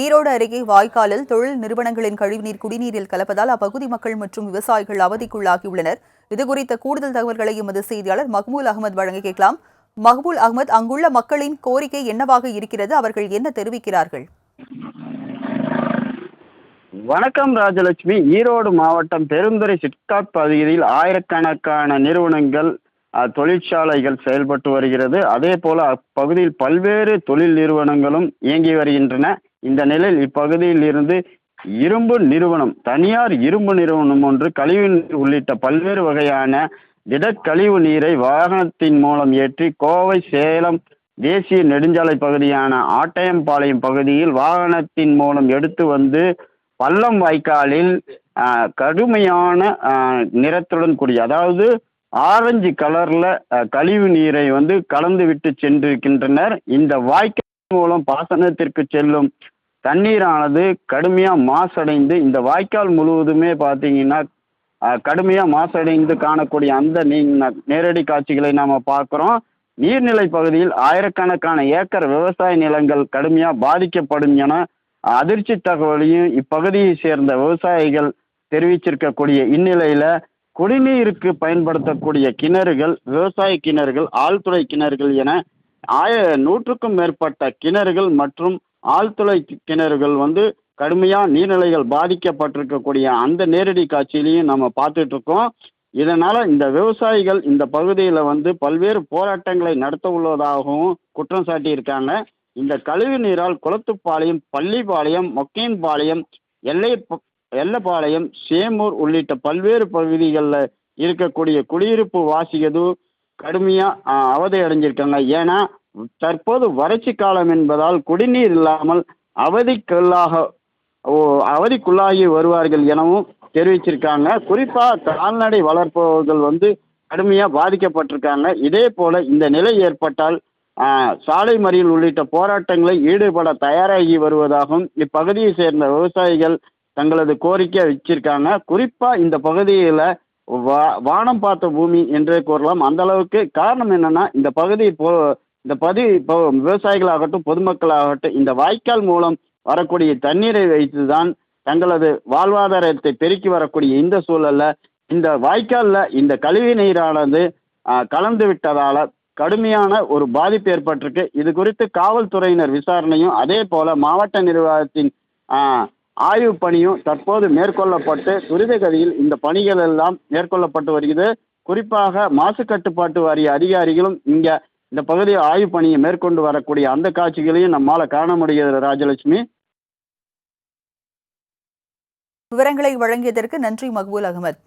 ஈரோடு அருகே வாய்க்காலில் தொழில் நிறுவனங்களின் கழிவுநீர் குடிநீரில் கலப்பதால் அப்பகுதி மக்கள் மற்றும் விவசாயிகள் அவதிக்குள்ளாகியுள்ளனர். இதுகுறித்த கூடுதல் தகவல்களை எமது செய்தியாளர் மஹ்மூல் அகமது வழங்க கேட்கலாம். மஹ்பூல் அகமது அங்குள்ள மக்களின் கோரிக்கை என்னவாக இருக்கிறது? அவர்கள் என்ன தெரிவிக்கிறார்கள்? வணக்கம் ராஜலட்சுமி. ஈரோடு மாவட்டம் பெருந்துறை சிட்காட் பகுதியில் ஆயிரக்கணக்கான நிறுவனங்கள் தொழிற்சாலைகள் செயல்பட்டு வருகிறது. அதே போல அப்பகுதியில் பல்வேறு தொழில் நிறுவனங்களும் இயங்கி வருகின்றன. இந்த நிலையில் இப்பகுதியில் இருந்து இரும்பு நிறுவனம் தனியார் இரும்பு நிறுவனம் ஒன்று கழிவுநீர் உள்ளிட்ட பல்வேறு வகையான திடக்கழிவு நீரை வாகனத்தின் மூலம் ஏற்றி கோவை சேலம் தேசிய நெடுஞ்சாலை பகுதியான ஆட்டையம்பாளையம் பகுதியில் வாகனத்தின் மூலம் எடுத்து வந்து பள்ளம் வாய்க்காலில் கடுமையான நிறத்துடன் கூடிய அதாவது ஆரஞ்சு கலர்ல கழிவு நீரை வந்து கலந்து விட்டு சென்றிருக்கின்றனர். இந்த வாய்க்கால் மூலம் பாசனத்திற்கு செல்லும். தண்ணீரானது கடுமையா மாசடைந்து இந்த வாய்க்கால் முழுவதுமே பார்த்தீங்கன்னா கடுமையாக கடுமையா மாசடைந்து காணக்கூடிய அந்த நீ நேரடி காட்சிகளை நாம பார்க்கிறோம். நீர்நிலை பகுதியில் ஆயிரக்கணக்கான ஏக்கர் விவசாய நிலங்கள் கடுமையா பாதிக்கப்படும் என அதிர்ச்சி தகவலையும் இப்பகுதியை சேர்ந்த விவசாயிகள் தெரிவிச்சிருக்கக்கூடிய இந்நிலையில குடிநீருக்கு பயன்படுத்தக்கூடிய கிணறுகள் விவசாய கிணறுகள் ஆழ்துறை கிணறுகள் என ஆய நூற்றுக்கும் மேற்பட்ட கிணறுகள் மற்றும் ஆழ்துளை கிணறுகள் வந்து கடுமையா நீர்நிலைகள் பாதிக்கப்பட்டிருக்கக்கூடிய அந்த நேரடி காட்சியிலையும் நம்ம பார்த்துட்டு இருக்கோம் இதனால இந்த விவசாயிகள் இந்த பகுதியில் வந்து பல்வேறு போராட்டங்களை நடத்த உள்ளதாகவும் குற்றம் சாட்டியிருக்காங்க. இந்த கழிவு நீரால் குளத்துப்பாளையம் பள்ளிப்பாளையம் மொக்கேன்பாளையம் எல்லை எல்லப்பாளையம் சேமூர் உள்ளிட்ட பல்வேறு பகுதிகளில் இருக்கக்கூடிய குடியிருப்பு வாசிகதும் கடுமையாக அவதை அடைஞ்சிருக்காங்க. ஏன்னா தற்போது வறட்சி காலம் என்பதால் குடிநீர் இல்லாமல் அவதிக்குள்ளாக ஓ அவதிக்குள்ளாகி வருவார்கள் எனவும் தெரிவிச்சிருக்காங்க. குறிப்பாக கால்நடை வளர்ப்பவர்கள் வந்து கடுமையாக பாதிக்கப்பட்டிருக்காங்க. இதே போல இந்த நிலை ஏற்பட்டால் சாலை மறியல் உள்ளிட்ட போராட்டங்களில் ஈடுபட தயாராகி வருவதாகவும் இப்பகுதியை சேர்ந்த விவசாயிகள் தங்களது கோரிக்கை வச்சிருக்காங்க. குறிப்பாக இந்த பகுதியில் வா வானம் பார்த்த பூமி என்றே கூறலாம். அந்த அளவுக்கு காரணம் என்னன்னா இந்த பகுதி இப்போ இந்த பகுதி இப்போ விவசாயிகளாகட்டும் பொதுமக்களாகட்டும் இந்த வாய்க்கால் மூலம் வரக்கூடிய தண்ணீரை வைத்து தான் தங்களது வாழ்வாதாரத்தை பெருக்கி வரக்கூடிய இந்த சூழல்ல இந்த வாய்க்காலில் இந்த கழிவு நீரானது கலந்து விட்டதால கடுமையான ஒரு பாதிப்பு ஏற்பட்டிருக்கு. இது குறித்து காவல்துறையினர் விசாரணையும் அதே போல மாவட்ட நிர்வாகத்தின் ஆய்வு பணியும் தற்போது மேற்கொள்ளப்பட்டு துரிதகதியில் இந்த பணிகள் எல்லாம் மேற்கொள்ளப்பட்டு வருகிறது. குறிப்பாக மாசு கட்டுப்பாட்டு வாரிய அதிகாரிகளும் இங்க இந்த பகுதியில் ஆய்வு பணியை மேற்கொண்டு வரக்கூடிய அந்த காட்சிகளையும் நம்மால காண முடிகிறது ராஜலட்சுமி. விவரங்களை வழங்கியதற்கு நன்றி மக்பூல் அகமது.